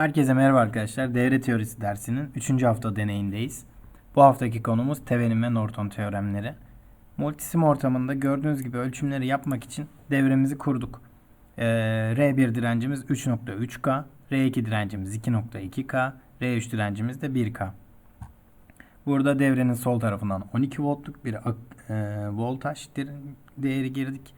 Herkese merhaba arkadaşlar. Devre teorisi dersinin 3. hafta deneyindeyiz. Bu haftaki konumuz Thevenin ve Norton teoremleri. Multisim ortamında gördüğünüz gibi ölçümleri yapmak için devremizi kurduk. Ee, R1 direncimiz 3.3K, R2 direncimiz 2.2K, R3 direncimiz de 1K. Burada devrenin sol tarafından 12 voltluk bir e, voltaj değeri girdik.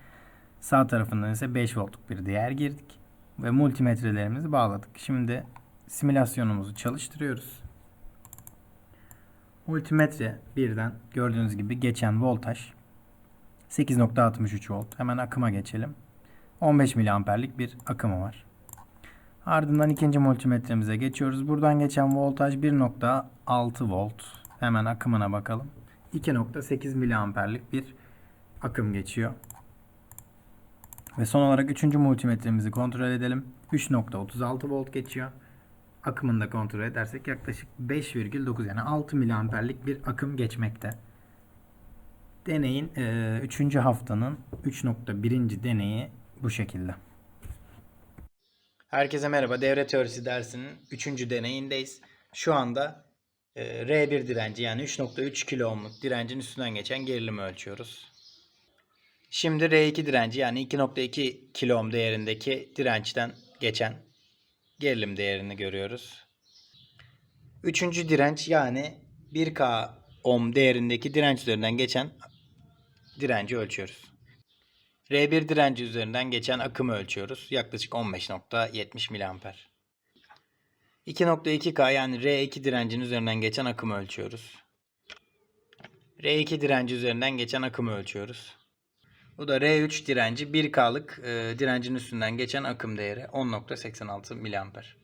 Sağ tarafından ise 5 voltluk bir değer girdik ve multimetrelerimizi bağladık. Şimdi simülasyonumuzu çalıştırıyoruz. Multimetre birden gördüğünüz gibi geçen voltaj 8.63 volt. Hemen akıma geçelim. 15 miliamperlik bir akımı var. Ardından ikinci multimetremize geçiyoruz. Buradan geçen voltaj 1.6 volt. Hemen akımına bakalım. 2.8 miliamperlik bir akım geçiyor. Ve son olarak üçüncü multimetremizi kontrol edelim. 3.36 volt geçiyor. Akımını da kontrol edersek yaklaşık 5,9 yani 6 miliamperlik bir akım geçmekte. Deneyin 3. haftanın 3.1. deneyi bu şekilde. Herkese merhaba. Devre teorisi dersinin 3. deneyindeyiz. Şu anda e, R1 direnci yani 3.3 kilo ohmluk direncin üstünden geçen gerilimi ölçüyoruz. Şimdi R2 direnci yani 2.2 kilo ohm değerindeki dirençten geçen gerilim değerini görüyoruz. Üçüncü direnç yani 1K ohm değerindeki direnç üzerinden geçen direnci ölçüyoruz. R1 direnci üzerinden geçen akımı ölçüyoruz. Yaklaşık 15.70 miliamper. 2.2K yani R2 direncinin üzerinden geçen akımı ölçüyoruz. R2 direnci üzerinden geçen akımı ölçüyoruz. Bu da R3 direnci 1K'lık e, direncin üstünden geçen akım değeri 10.86 miliamper.